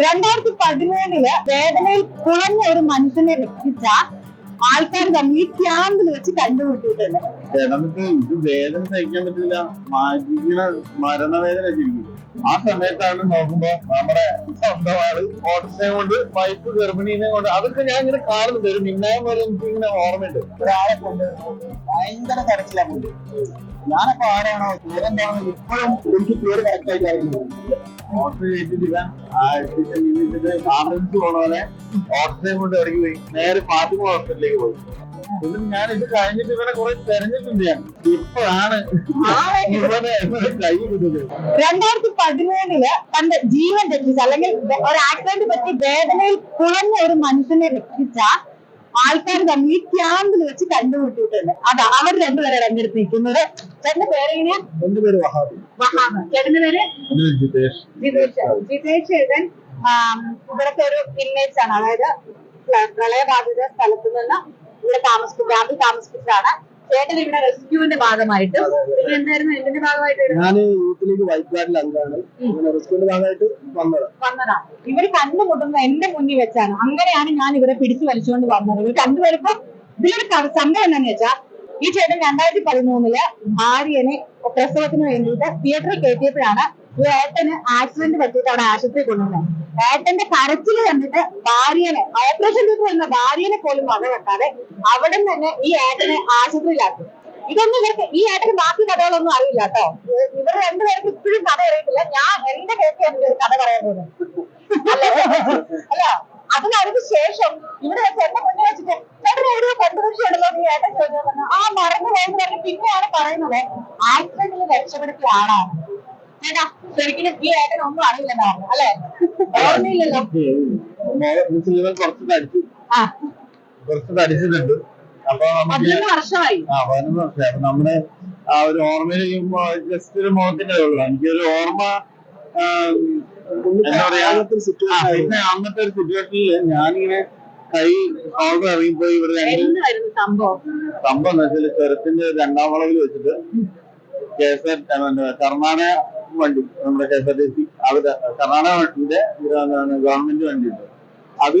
രണ്ടായിരത്തി പതിനേഴിൽ വേദനയിൽ കുളഞ്ഞ ഒരു മനുഷ്യനെ രക്ഷിച്ച ആൾക്കാർ തമ്മിൽ ഈ ക്യാമ്പിൽ വെച്ച് കണ്ടുമുട്ടിയിട്ടുണ്ട് കിടന്നിട്ട് ഇത് വേദന സഹിക്കാൻ പറ്റില്ല. മാറ്റിക്കുന്ന മരണവേദന ശരിക്കും ആ സമയത്താണ് നോക്കുമ്പോ നമ്മുടെ സ്വന്തം ആൾ ഓട്ടത്തിനെ കൊണ്ട് വൈഫ് ഗർഭിണീനെ കൊണ്ട് അതൊക്കെ ഞാൻ ഇങ്ങനെ കാണുന്നുണ്ട്. ഒരു മിന്നായം പോലെ എനിക്ക് ഇങ്ങനെ ഓർമ്മയുണ്ട്. ഒരാളെ കൊണ്ട് ഭയങ്കര കരച്ചിലാ കൊണ്ട്. ഞാനപ്പോ ആരാണോ? പേരെന്താണോ ഇപ്പോഴും എനിക്ക് പേര് കറക്റ്റ് ആയിട്ട് അറിയുന്നത് ഓട്ടോ ഇവൻ ആ എത്തിച്ച നിന്നിട്ട് ആംബുലൻസ് പോണ പോലെ കൊണ്ട് ഇറങ്ങി പോയി. നേരെ ഫാത്തിമ ഹോസ്പിറ്റലിലേക്ക് പോയി എന്നിട്ട് ഞാൻ ഇത് കഴിഞ്ഞിട്ട് ഇവനെ കുറെ തെരഞ്ഞിട്ടുണ്ട് ഞാൻ. ഇപ്പോഴാണ് ഇവനെ കൈ രണ്ടായിരത്തി പതിനേഴിൽ തന്റെ ജീവൻ രക്ഷിച്ച അല്ലെങ്കിൽ ഒരു ആക്സിഡന്റ് പറ്റി വേദനയിൽ കുളഞ്ഞ ഒരു മനുഷ്യനെ രക്ഷിച്ച ആൾക്കാർ തമ്മിൽ ഈ ക്യാമ്പിൽ വെച്ച് കണ്ടുമുട്ടിയിട്ടുണ്ട്. അതാ അവർ രണ്ടുപേരെ രംഗെടുത്തിരിക്കുന്നത് നിൽക്കുന്നത് ചേട്ടന്റെ പേരെങ്ങനെയാ എന്റെ പേര് വഹാബ്. വഹാബ്. ചേട്ടന്റെ പേര്? ജിതേഷ്. ജിതേഷ്. ഇവിടുത്തെ ഒരു ഇൻമേറ്റ്സ് ആണ്. അതായത് പ്ര- പ്രളയബാധിത സ്ഥലത്ത് നിന്ന് ഇവിടെ താമസിക്കും ക്യാമ്പിൽ താമസിപ്പിച്ചതാണ്. ചേട്ടൻ ഇവിടെ റെസ്ക്യൂവിന്റെ ഭാഗമായിട്ട് ഇത് എന്തായിരുന്നു? എന്തിന്റെ ഭാഗമായിട്ട് ഞാൻ വീട്ടിലേക്ക് അംഗമാണ് അങ്ങനെ റിസ്കിന്റെ ഭാഗമായിട്ട് വന്നത്. വന്നതാ. ഇവർ കണ്ടുമുട്ടുന്നത് എന്റെ മുന്നിൽ വെച്ചാണ്. അങ്ങനെയാണ് ഞാൻ ഇവരെ പിടിച്ചു വലിച്ചുകൊണ്ട് വന്നത്. ഇവർ കണ്ടുവരുമ്പോ ഇതിലൊരു സംഭവം എന്താന്ന് വെച്ചാ ഈ ചേട്ടൻ രണ്ടായിരത്തി പതിമൂന്നിൽ ഭാര്യനെ പ്രസവത്തിന് വേണ്ടിയിട്ട് തിയേറ്ററിൽ കയറ്റിയപ്പോഴാണ് ഈ ഏട്ടന് ആക്സിഡന്റ് പറ്റിയിട്ട് അവിടെ ആശുപത്രി കൊണ്ടുവന്നത്. ഏട്ടന്റെ കരച്ചിൽ കണ്ടിട്ട് ഭാര്യനെ ഓപ്പറേഷൻ തിയേറ്റർ വന്ന ഭാര്യനെ പോലും വക വെക്കാതെ അവിടെ തന്നെ ഈ ഏട്ടനെ ആശുപത്രിയിലാക്കി. ഇതൊന്നും ഇവർക്ക് ഈ ഏട്ടന് ബാക്കി കഥകളൊന്നും അറിയില്ല കേട്ടോ. ഇവർ രണ്ടുപേർക്ക് ഇപ്പോഴും കഥ അറിയത്തില്ല. ഞാൻ എന്റെ കേസ് ഞാൻ കഥ പറയാൻ പോകുന്നത് അല്ല? അതിനതിന് ശേഷം ഇവിടെ വെച്ച് എന്റെ മുന്നേ വെച്ചിട്ട് ചേട്ടൻ എവിടെയോ കോൺട്രവേഴ്സി ഉണ്ടല്ലോ നീ ഏട്ടൻ ചോദിച്ചു ആ മറന്നു പോയെന്ന് പറഞ്ഞ് പിന്നെയാണ് പറയുന്നത്. ആക്സിഡന്റിൽ രക്ഷപ്പെടുത്തിയ ആളാണ്. ചേട്ടാ ശരിക്കും ഈ ഏട്ടൻ ഒന്നും അല്ലെ? ഓർമ്മയില്ലല്ലോ. കുറച്ച് തടിച്ചു. കുറച്ച് തടിച്ചിട്ടുണ്ട്. അപ്പൊ പതിനൊന്ന് വർഷമായി. ആ പതിനൊന്ന് വർഷം അപ്പൊ നമ്മുടെ ആ ഒരു ഓർമ്മയിൽ ജസ്റ്റ് ഒരു മുഖത്തിന്റെ ഉള്ളു. എനിക്കൊരു ഓർമ്മ എന്താ പറയാ? പിന്നെ അന്നത്തെ ഒരു സിറ്റുവേഷനിൽ ഞാനിങ്ങനെ കൈ ഓർഡർ ഇറങ്ങിപ്പോയി ഇവിടെ രണ്ട് സംഭവം? സംഭവം എന്ന് വെച്ചാൽ ചുരത്തിന്റെ രണ്ടാം വളവിൽ വെച്ചിട്ട് കെ എസ് ആർ കർണാടക വണ്ടി നമ്മുടെ K S R T C അവിടെ കർണാടക വണ്ടിന്റെ ഗവൺമെന്റ് വണ്ടിയുണ്ട് അത്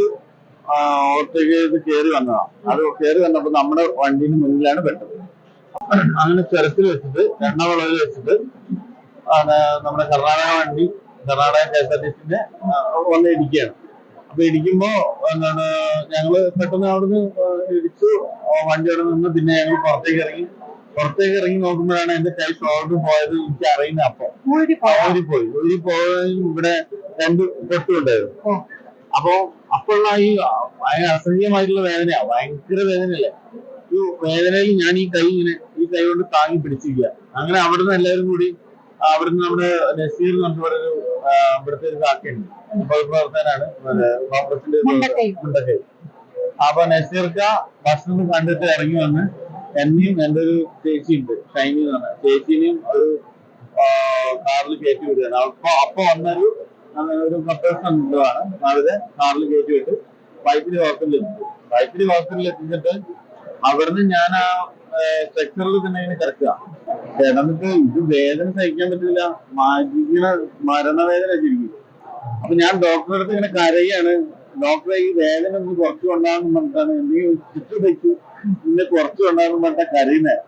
ഓർത്തേക്ക് ചെയ്ത് കയറി വന്നതാണ് അത് കയറി വന്നപ്പോ നമ്മുടെ വണ്ടിന് മുന്നിലാണ് പെട്ടത്. അങ്ങനെ ചുരത്തിൽ വെച്ചിട്ട് എണ്ണ വളവിൽ വെച്ചിട്ട് നമ്മുടെ കർണാടക വണ്ടി Karnataka K S R T സിന്റെ വന്ന് ഇടിക്കുകയാണ്. അപ്പൊ ഇടിക്കുമ്പോ എന്താണ് ഞങ്ങൾ പെട്ടെന്ന് അവിടുന്ന് ഇടിച്ചു വണ്ടി അവിടെ നിന്ന് പിന്നെ ഞങ്ങൾ പുറത്തേക്ക് ഇറങ്ങി. പുറത്തേക്ക് ഇറങ്ങി നോക്കുമ്പോഴാണ് എന്റെ കൈ ഷോൾഡർ പോയത് എനിക്ക് അറിയുന്ന അപ്പൊ ഊരി പോയോ? പോയി. ഊരി പോയി ഇവിടെ രണ്ട് പൊട്ടുണ്ടായിരുന്നു. അപ്പൊ അപ്പോഴുള്ള ഈ ഭയങ്കര അസഹ്യമായിട്ടുള്ള വേദനയാ. ഭയങ്കര വേദനയല്ലേ? ഈ വേദനയിൽ ഞാൻ ഈ കൈ ഇങ്ങനെ ഈ കൈ കൊണ്ട് താങ്ങി പിടിച്ചിരിക്കുക. അങ്ങനെ അവിടുന്ന് എല്ലാവരും കൂടി അവിടുന്ന് നമ്മുടെ നസീർ എന്ന് പറഞ്ഞ ഒരു ഇവിടുത്തെ ഒരു കാക്കയുണ്ട്. പ്രവർത്തനാണ് കോൺഗ്രസിന്റെ. മുണ്ടക്കൈ. അപ്പൊ നസീർക്ക ഭക്ഷണം കണ്ടിട്ട് ഇറങ്ങി വന്ന് എന്നെയും എന്റെ ഒരു ചേച്ചിയുണ്ട്. ഷൈനി എന്ന് പറഞ്ഞ ചേച്ചിനെയും ഒരു കാറിൽ കയറ്റി വിടുകയാണ്. അപ്പൊ അപ്പൊ വന്നൊരു ഒരു കപ്പേഴ്സ് ആണ് അവർ കാറിൽ കയറ്റി വിട്ട് വൈത്തിരി ഹോസ്പിറ്റലിൽ എത്തിച്ചു. വൈത്തിരി ഹോസ്പിറ്റലിൽ എത്തിച്ചിട്ട് അവിടുന്ന് ഞാൻ ആ സ്ട്രക്ചറിൽ തന്നെ ഇങ്ങനെ കിടക്കുക. കിടന്നിട്ട് ഇത് വേദന സഹിക്കാൻ പറ്റില്ല. മാറ്റിക്കണ മരണവേദന ശരിക്കും അപ്പൊ ഞാൻ ഡോക്ടറെ അടുത്ത് ഇങ്ങനെ കരയാണ്. ഡോക്ടറെ ഈ വേദന ഒന്ന് കുറച്ച് കൊണ്ടാന്ന് പറഞ്ഞിട്ടാണ് നീ ചുറ്റു വെച്ചു. ഇന്ന് കുറച്ച് കൊണ്ടാന്ന് പറഞ്ഞ കരയുന്നത്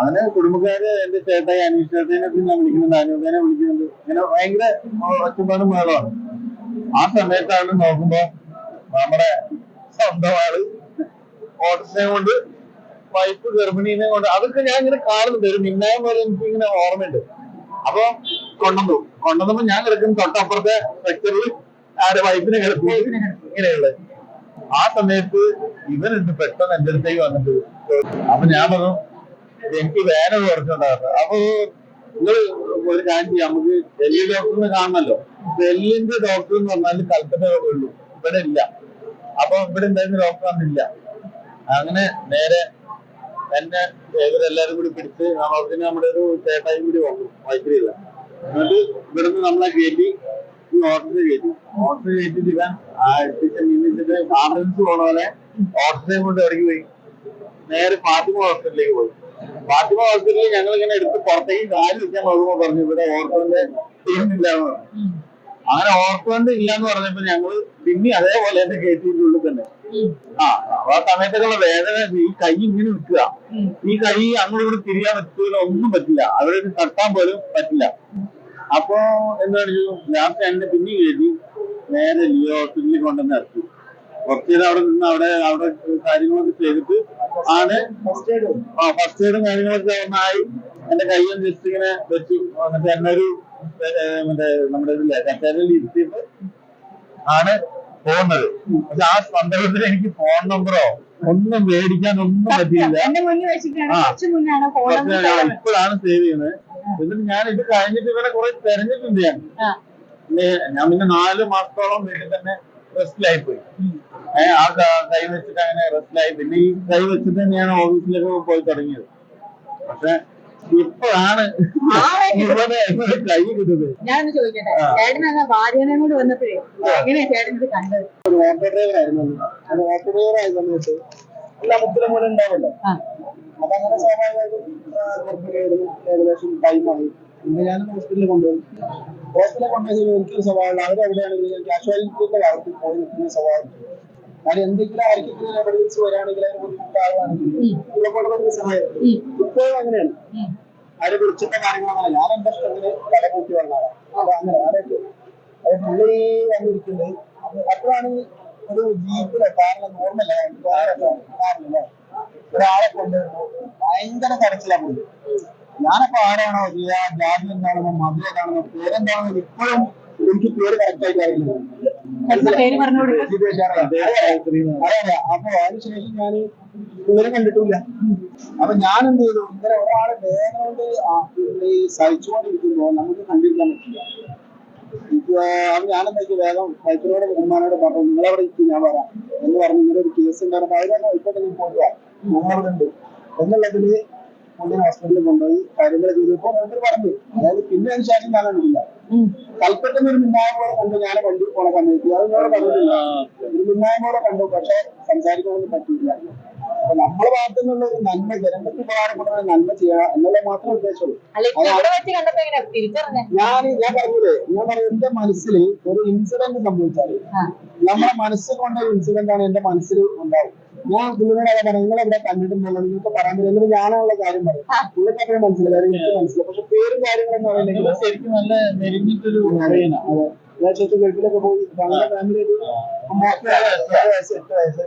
അങ്ങനെ കുടുംബക്കാര് എന്റെ ചേട്ടായി അനീഷ് ചേട്ടനെ പിന്നെ വിളിക്കുന്നുണ്ട്. അനൂപേനെ വിളിക്കുന്നുണ്ട്. ഇങ്ങനെ ഭയങ്കര ഒറ്റപ്പാടും മേളമാണ് ആ സമയത്താണ് നോക്കുമ്പോ നമ്മുടെ സ്വന്തം ആൾ ഓട്ടസിനെ കൊണ്ട് വൈഫ് ഗർഭിണീനെ കൊണ്ട് അതൊക്കെ ഞാൻ ഇങ്ങനെ കാണുന്നുണ്ട്. ഒരു മിന്നായം പോലെ എനിക്ക് ഇങ്ങനെ ഓർമ്മയുണ്ട്. അപ്പൊ കൊണ്ടുവന്നു. കൊണ്ടുവന്നപ്പോ ഞാൻ കിടക്കുന്ന തൊട്ടപ്പുറത്തെ സെക്ടറിൽ ആരെ വൈഫിനെ കിടത്തി? ഇങ്ങനെയുള്ളത്. ആ സമയത്ത് ഇവനുണ്ട് പെട്ടെന്ന് എന്റെ അടുത്തേക്ക് വന്നിട്ട് അപ്പൊ ഞാൻ പറഞ്ഞു എനിക്ക് വേന കുറച്ചുണ്ടായിരുന്നു അപ്പൊ നിങ്ങൾ ഒരു കാര്യം ചെയ്യാം. നമുക്ക് ഡൽഹി ഡോക്ടറിനെ കാണണമല്ലോ ഡൽഹിന്റെ ഡോക്ടർ എന്ന് പറഞ്ഞാൽ കൽപ്പറ്റ ഉള്ളൂ. ഇവിടെ ഇല്ല. അപ്പൊ ഇവിടെ ഉണ്ടായിരുന്ന ഡോക്ടർ അന്നില്ല അങ്ങനെ നേരെ എന്നെ ഇവരെല്ലാരും കൂടി പിടിച്ച് പിന്നെ നമ്മുടെ ഒരു ചേട്ടായും കൂടി വന്നു മൈത്രിയില്ല എന്നിട്ട് ഇവിടുന്ന് നമ്മളെ കയറ്റി ഈ ഓട്ടോയിൽ കയറ്റി ഓട്ടോയിൽ ഇവൻ എത്തിച്ച് നിന്നിട്ട് ആംബുലൻസ് പോലെ ഓട്ടോയും കൊണ്ട് ഇറങ്ങി പോയി. നേരെ ഫാത്തിമ ഹോസ്പിറ്റലിലേക്ക് പോയി. ഫാത്തിമ ഹോസ്പിറ്റലിൽ ഞങ്ങൾ ഇങ്ങനെ എടുത്ത് പുറത്തേക്ക് കാൽ വെക്കാൻ നോക്കുമ്പോ പറഞ്ഞു ഇവിടെ ഓർത്തോന്റെ ടീമില്ല അങ്ങനെ ഓർക്കുകൊണ്ട് ഇല്ലാന്ന് പറഞ്ഞപ്പോ ഞങ്ങൾ പിന്നെ അതേപോലെ തന്നെ കയറ്റിന്റെ ഉള്ളിൽ തന്നെ. ആ ആ സമയത്തൊക്കെയുള്ള വേദന ഈ കൈ ഇങ്ങനെ നിൽക്കുക. ഈ കൈ അങ്ങോട്ട് ഇങ്ങോട്ട് തിരിയാൻ പറ്റില്ല ഒന്നും പറ്റില്ല. അവരൊരു തട്ടാൻ പോലും പറ്റില്ല. അപ്പൊ എന്താണ് ഞാൻ എന്നെ പിന്നെ കയറ്റി നേരെ ലിയോ ഹോസ്പിറ്റലിൽ കൊണ്ടുവന്ന് ഇറക്കി കുറച്ചേരം അവിടെ നിന്ന് അവിടെ അവിടെ കാര്യങ്ങളൊക്കെ ചെയ്തിട്ട് ആണ് ഫസ്റ്റ് ഫസ്റ്റ് എയ്ഡും കാര്യങ്ങളൊക്കെ ഒന്നായി. എന്റെ കയ്യും ജസ്റ്റ് ഇങ്ങനെ വെച്ചു. എന്നിട്ട് എന്നെ ഒരു മറ്റേ നമ്മുടെ ഇതില്ലേ കച്ചേരയിൽ ഇരുത്തിയിട്ട് ആണ് പോകുന്നത്. പക്ഷെ ആ സന്ദർഭത്തിൽ എനിക്ക് ഫോൺ നമ്പറോ ഒന്നും മേടിക്കാൻ ഒന്നും പറ്റിയില്ല. ഇപ്പോഴാണ് സേവ് ചെയ്യുന്നത്. എന്നിട്ട് ഞാൻ ഇത് കഴിഞ്ഞിട്ട് ഇവരെ കുറെ തെരഞ്ഞിട്ടുണ്ട് ഞാൻ. ഞാൻ പിന്നെ നാല് മാസത്തോളം വീട്ടിൽ തന്നെ റെസ്റ്റിലായി പോയി. ആ കൈ വെച്ചിട്ട് അങ്ങനെ റെസ്റ്റിലായി പിന്നെ ഈ കൈ വെച്ചിട്ട് തന്നെയാണ് ഓഫീസിലൊക്കെ പോയി തുടങ്ങിയത്. പക്ഷെ ഇപ്പോഴാണ് കൈ കിട്ടുന്നത് ഞാൻ ചോദിക്കട്ടെ. ചേട്ടൻ കൂടെ വന്നപ്പോഴേ എങ്ങനെയാ ചേട്ടൻ ഇത് കണ്ടത്? ഒരു ഓട്ടോ ഡ്രൈവർ ആയിരുന്നു അത് ഓട്ടോ ഡ്രൈവർ ആയ സമയത്ത് എല്ലാ മുത്തിലും കൂടെ ഉണ്ടാവല്ലോ. ആ. അതങ്ങനെ സ്വാഭാവികമായിട്ടും ഏകദേശം ടൈമായി പിന്നെ ഞാൻ ഹോസ്പിറ്റലിൽ കൊണ്ടുപോയി ഹോസ്പിറ്റലിൽ കൊണ്ടുപോയി എനിക്കൊരു സ്വഭാവമുള്ള അവരെവിടെയാണെങ്കിലും കാഷ്വാലിറ്റിയുടെ ഭാഗത്ത് പോയി നിൽക്കുന്ന സ്വഭാവം. കാരണം എന്തെങ്കിലും ആയിരിക്കും എമർജൻസി വരാണെങ്കിൽ അതിന് ബുദ്ധിമുട്ടാകുകയാണെങ്കിൽ സഹായം. ഇപ്പോഴും അങ്ങനെയാണ്. അതിനെ കുറിച്ചിട്ട കാര്യങ്ങളാണ് ഞാൻ എന്റെ ഇഷ്ടത്തിന് തല കൂട്ടി വന്നതാണ്. അപ്പൊ അങ്ങനെ അതൊക്കെ അത് പുള്ളി വന്നിരിക്കുന്നത് അപ്പൊ അപ്പോഴാണ് ഒരു ജീപ്പിലെ കാറിലെ നോർമല ഒരാളെ കൊണ്ടുവരുന്നു. ഭയങ്കര കരച്ചിലാണ് ഞാനപ്പോ ആരാണോ ജാതി എന്താണെന്നോ മതം ഏതാണെന്നോ പേരെന്താണെന്നോ ഇപ്പോഴും എനിക്ക് പേര് കറക്റ്റ് ആയിട്ട് അറിയില്ല. എന്താ പേര് പറഞ്ഞു. അപ്പൊ അതിനുശേഷം ഞാൻ ഇവരെ കണ്ടിട്ടില്ല അപ്പൊ ഞാൻ എന്ത് ചെയ്തു? ഇങ്ങനെ ഒരാളെ വേദന കൊണ്ട് ഈ സഹിച്ചുകൊണ്ടിരിക്കുമ്പോ നമുക്ക് കണ്ടിരിക്കാൻ പറ്റില്ല. അപ്പൊ ഞാൻ എന്താ വെച്ചാൽ വേഗം വൈദ്യരോട് ഉമ്മാനോട് പറഞ്ഞു നിങ്ങളവിടെ ഇരിക്കും ഞാൻ പറയാം എന്ന് പറഞ്ഞു ഇങ്ങനെ ഒരു കേസ് ഉണ്ടായിരുന്നു. അതിനെ ഇപ്പൊ നീ പോവുക. ഞങ്ങളവിടെ ഉണ്ട്. എന്നുള്ളതിൽ പുള്ളിനെ ഹോസ്പിറ്റലിൽ കൊണ്ടുപോയി കാര്യങ്ങൾ ചെയ്തപ്പോ മൂപ്പര് പറഞ്ഞു. അതായത് പിന്നെ അതിന് ശേഷം ഞാൻ കണ്ടിട്ടില്ല. കൽപ്പറ്റയിൽ ഒരു പോലെ കണ്ടു ഞാൻ വണ്ടി പോണ സമയത്ത് അത് വേറെ പറഞ്ഞിട്ടില്ല ഒരു മിന്നായം പോലെ കണ്ടു പക്ഷെ സംസാരിക്കാനൊന്നും പറ്റിയില്ല. അപ്പൊ നമ്മളെ ഭാഗത്തു നിന്നുള്ള ഒരു നന്മ ജനങ്ങൾക്ക് ഉപകാരപ്പെടുന്ന നന്മ ചെയ്യുക എന്നുള്ള മാത്രമേ ഉദ്ദേശമുള്ളൂ ഞാൻ ഞാൻ പറഞ്ഞില്ലേ ഞാൻ പറയും എന്റെ മനസ്സിൽ ഒരു ഇൻസിഡന്റ് സംഭവിച്ചാൽ. നമ്മുടെ മനസ്സിൽ കൊണ്ട ഒരു ഇൻസിഡന്റ് ആണ് എന്റെ മനസ്സിൽ ഉണ്ടാവും ഞാൻ പുള്ളിനോട് അതാ പറയാം നിങ്ങൾ ഇവിടെ കണ്ടിട്ടുണ്ടല്ലോ. നിങ്ങൾക്ക് പറയാൻ പറ്റില്ല. എന്നിട്ട് ഞാനുള്ള കാര്യം പറയും ആ. പുള്ളിക്ക് മനസ്സിലായി. കാര്യം എനിക്ക് മനസ്സിലായി. പക്ഷെ പേരും കാര്യങ്ങളൊന്നും അറിയില്ലെങ്കിൽ ശരിക്കും നല്ല മെലിഞ്ഞിട്ടൊരു. അതെ. ഗൾഫിലൊക്കെ പോയി ഞങ്ങളുടെ ഫാമിലി ഒരു വയസ്സ് എട്ട് വയസ്സ്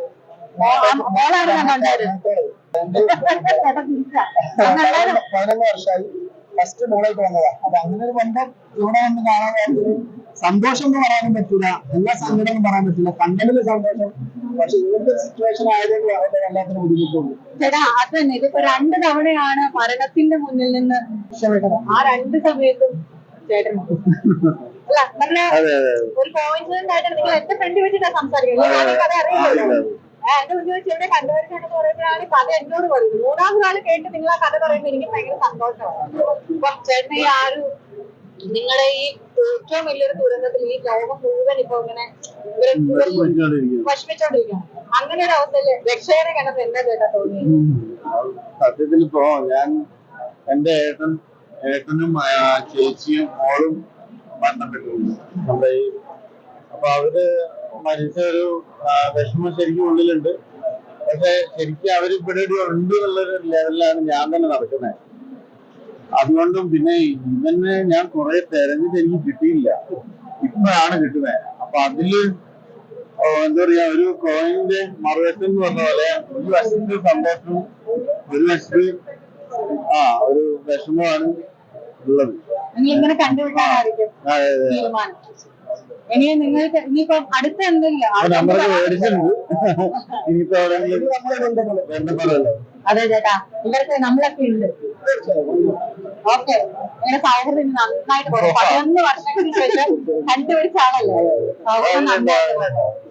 പതിനൊന്ന് വർഷമായി. ഫസ്റ്റ് മോളായിട്ട് വന്നതാ. അപ്പൊ അങ്ങനെ ഒരു ബന്ധം ഇവിടെ വന്ന് കാണാൻ വേണ്ടി സന്തോഷം എന്ന് പറയാനും പറ്റില്ല എല്ലാ സങ്കടം എന്ന് പറയാൻ പറ്റില്ല കണ്ടതിൽ സന്തോഷം. പക്ഷെ ഇങ്ങനത്തെ സിറ്റുവേഷൻ ആയതുകൊണ്ട് വളരെ വല്ലാത്തൊരു ബുദ്ധിമുട്ടുണ്ട് ചേട്ടാ അത് തന്നെ. ഇതിപ്പോ രണ്ട് തവണയാണ് മരണത്തിന്റെ മുന്നിൽ നിന്ന് രക്ഷപ്പെട്ടത്. ആ രണ്ട് സമയത്തും ചേട്ടൻ അല്ല നല്ല ഒരു കോയിൻസിഡന്റ് ആയിട്ട് നിങ്ങൾ എന്റെ ഫ്രണ്ട് വെച്ചിട്ടാ സംസാരിക്കുന്നത്. ഞാൻ കഥ അറിയില്ലല്ലോ. ആ, എന്റെ മുന്നിൽ വെച്ച് ഇവിടെ കണ്ടുവരുന്നുണ്ടെന്ന് പറയുമ്പോഴാണ് കഥ എന്നോട് പറയുന്നത്. മൂന്നാമത് ആൾ കേട്ട് നിങ്ങൾ ആ കഥ പറയുമ്പോൾ എനിക്ക് ഭയങ്കര സന്തോഷമാണ്. അപ്പൊ ചേട്ടൻ ഈ ആ ഒരു നിങ്ങളെ ഈ ഏറ്റവും വലിയൊരു ദുരന്തത്തിൽ ഈ ലോകം മുഴുവൻ ഇപ്പൊ ഇങ്ങനെ ഇവരെ. വിഷമിച്ചോണ്ടിരിക്കുകയാണ് അങ്ങനെ ഒരു അവസ്ഥയിൽ രക്ഷകരെ കണ്ടപ്പോ എന്താ ചേട്ടാ തോന്നി സത്യത്തിൽ ഇപ്പോ ഞാൻ എന്റെ ഏട്ടൻ ഏട്ടനും ചേച്ചിയും മോളും മരണപ്പെട്ടു നമ്മുടെ ഈ അപ്പൊ അവർ മരിച്ച ഒരു വിഷമം ശരിക്കും ഉള്ളിലുണ്ട്. പക്ഷെ ശരിക്കും അവർ ഇവിടെ ഇവിടെ ഉണ്ട് എന്നുള്ളൊരു ലെവലിലാണ് ഞാൻ തന്നെ നടക്കുന്നത്. അതുകൊണ്ടും പിന്നെ ഇവന് ഞാൻ കുറെ തെരഞ്ഞിട്ട് എനിക്ക് കിട്ടിയില്ല. ഇപ്പോഴാണ് കിട്ടുന്നത് അപ്പൊ അതിൽ എന്താ പറയാ ഒരു കോയിന്റെ മറുവശം എന്ന് പറഞ്ഞ പോലെ ഒരു വശത്ത് സന്തോഷവും ഒരു വശത്ത് ആ ഒരു വിഷമമാണ് ഉള്ളത്. ഇനി നിങ്ങൾക്ക് ഇനിയിപ്പോ അടുത്ത മേടിച്ചിട്ടുണ്ട്. ഇനിയിപ്പോ ബന്ധപ്പെടല്ലോ അതെ ചേട്ടാ ഇവർക്ക് നമ്മളൊക്കെ ഉണ്ട്. ഓക്കെ. ഇങ്ങനെ സൗഹൃദം നന്നായിട്ട് പോകും പതിനൊന്ന് വർഷത്തിന് ശേഷം കണ്ടുപിടിച്ച ആളല്ലേ? സൗഹൃദം നന്നായിട്ട് പോകും